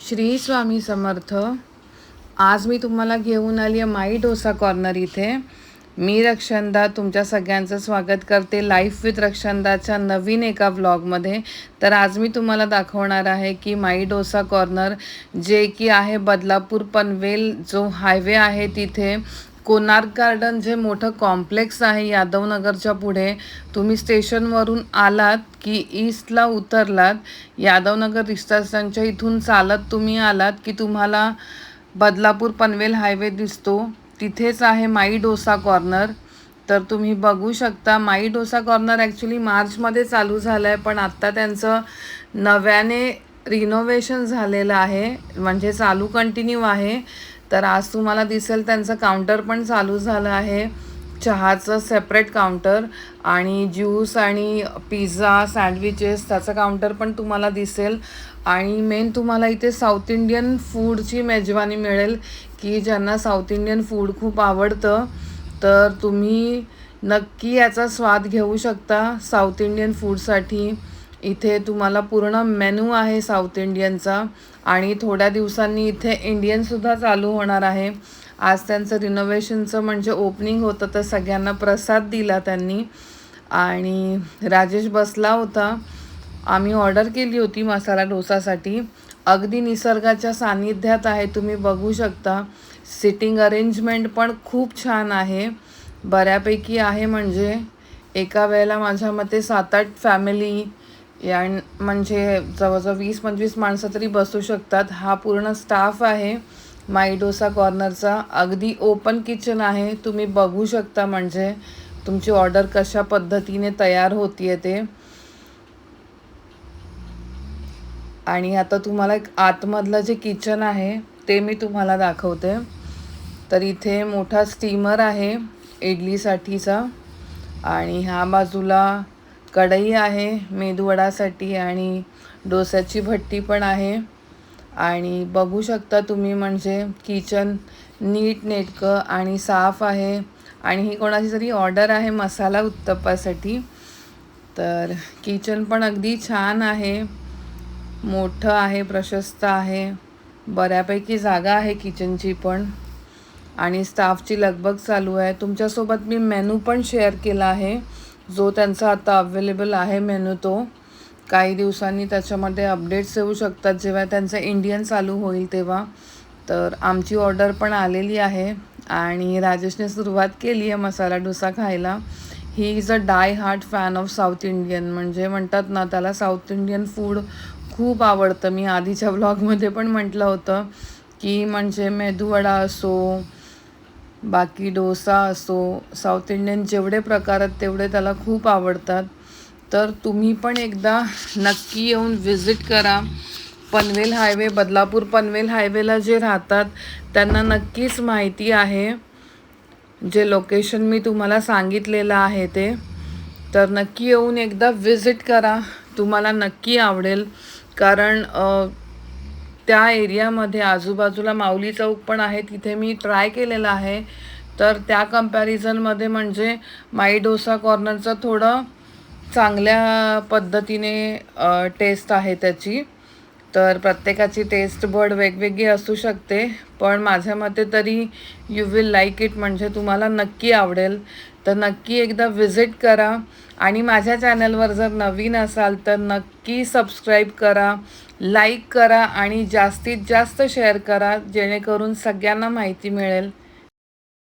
श्री स्वामी समर्थ आज मी तुम्हाला घेऊन आली आहे माई डोसा कॉर्नर इथे. मी रक्षंदा तुमच्या सगळ्यांचं स्वागत करते लाईफ विथ रक्षंदाच्या नवीन एका व्लॉगमध्ये. तर आज मी तुम्हाला दाखवणार आहे की माई डोसा कॉर्नर जे की आहे बदलापूर पनवेल जो हायवे आहे तिथे. कोणार्क गार्डन जे मोठं कॉम्प्लेक्स आहे यादवनगरच्या पुढे तुम्ही स्टेशनवरून आलात की ईस्टला उतरलात यादवनगर रिस्टास्टनच्या इथून चालत तुम्ही आलात की तुम्हाला बदलापूर पनवेल हायवे दिसतो. तिथेच आहे माई डोसा कॉर्नर तर तुम्ही बघू शकता माई डोसा कॉर्नर ॲक्च्युली मार्चमध्ये चालू झालं आहे पण आत्ता त्यांचं नव्याने रिनोव्हेशन झालेलं आहे म्हणजे चालू कंटिन्यू आहे. तर आज तुम्हाला दिसेल त्यांचं काउंटर पण चालू झालं आहे. चहाचं सेपरेट काउंटर आणि ज्यूस आणि पिझ्झा सँडविचेस त्याचं काउंटर पण तुम्हाला दिसेल. आणि मेन तुम्हाला इथे साऊथ इंडियन फूडची मेजवानी मिळेल की ज्यांना साऊथ इंडियन फूड खूप आवडतं. तर तुम्ही नक्की याचा स्वाद घेऊ शकता साऊथ इंडियन फूडसाठी इथे तुम्हाला पूर्ण मेनू आहे साऊथ इंडियनचा आणि थोड्या दिवसांनी इथे इंडियनसुद्धा चालू होणार आहे. आज त्यांचं रिनोव्हेशनचं म्हणजे ओपनिंग होतं तर सगळ्यांना प्रसाद दिला त्यांनी. आणि राजेश बसला होता. आम्ही ऑर्डर केली होती मसाला डोसासाठी. अगदी निसर्गाच्या सान्निध्यात आहे तुम्ही बघू शकता. सिटिंग अरेंजमेंट पण खूप छान आहे. बऱ्यापैकी आहे म्हणजे एका वेळेला माझ्या मते सात आठ फॅमिली या म्हणजे जवळजवळ वीस पंचवीस माणसं तरी बसू शकतात. हा पूर्ण स्टाफ आहे. माई डोसा कॉर्नरचा. अगदी ओपन किचन आहे. तुम्ही बघू शकता म्हणजे तुमची ऑर्डर कशा पद्धतीने तयार होतीये ते. आणि आता तुम्हाला एक आतमधलं जे किचन आहे ते मी तुम्हाला दाखवते. तर इथे मोठा स्टीमर आहे इडलीसाठीचा. आणि ह्या बाजूला कढई आहे मेदूवडासाठी आणि डोस्याची भट्टी पण आहे. आणि बघू शकता तुम्ही म्हणजे किचन नीट नेटकं आणि साफ आहे. आणि ही कोणाची तरी ऑर्डर आहे मसाला उत्तप्पासाठी. तर किचन पण अगदी छान आहे. मोठं आहे प्रशस्त आहे. बऱ्यापैकी जागा आहे किचनची पण. आणि स्टाफची लगबग चालू आहे. तुमच्यासोबत मी मेनू पण शेअर केला आहे. जो त्यांचा आता अवेलेबल आहे मेनू तो. काही दिवसांनी त्याच्यामध्ये अपडेट्स येऊ शकतात. जेव्हा त्यांचं इंडियन चालू होईल तेव्हा. तर आमची ऑर्डर पण आलेली आहे. आणि राजेशने सुरुवात केली आहे मसाला डोसा खायला. He is a die hard fan of south Indian म्हणजे म्हणतात ना त्याला साऊथ इंडियन फूड खूप आवडतं. मी आधीच्या व्लॉगमध्ये पण म्हटलं होतं की म्हणजे मेदूवडा असो बाकी डोसा असो साऊथ इंडियन जेवढे प्रकार आहेत तेवढे त्याला खूप आवडतात. तर तुम्ही पण एकदा नक्की येऊन व्हिजिट करा. पनवेल हायवे बदलापूर पनवेल हायवेला जे राहतात त्यांना नक्कीच माहिती आहे. जे लोकेशन मी तुम्हाला सांगितलेलं आहे ते. तर नक्की येऊन एकदा व्हिजिट करा. तुम्हाला नक्की आवडेल. कारण त्या एरियामध्ये आजूबाजूला माऊली चौक पण आहे तिथे मी ट्राय केलेलं आहे. तर त्या कम्पॅरिझनमध्ये म्हणजे माई डोसा कॉर्नरचं थोडं चांगल्या पद्धतीने टेस्ट आहे त्याची. तर प्रत्येकाची टेस्ट बड वेगवेगळी असू शकते पण माझ्या मते तरी यू विल लाईक इट म्हणजे तुम्हाला नक्की आवडेल. तर नक्की एकदा व्हिजिट करा. आणि माझ्या चॅनलवर जर नवीन असाल तर नक्की सबस्क्राईब करा लाईक करा आणि जास्तीत जास्त शेअर करा जेणेकरून सगळ्यांना माहिती मिळेल.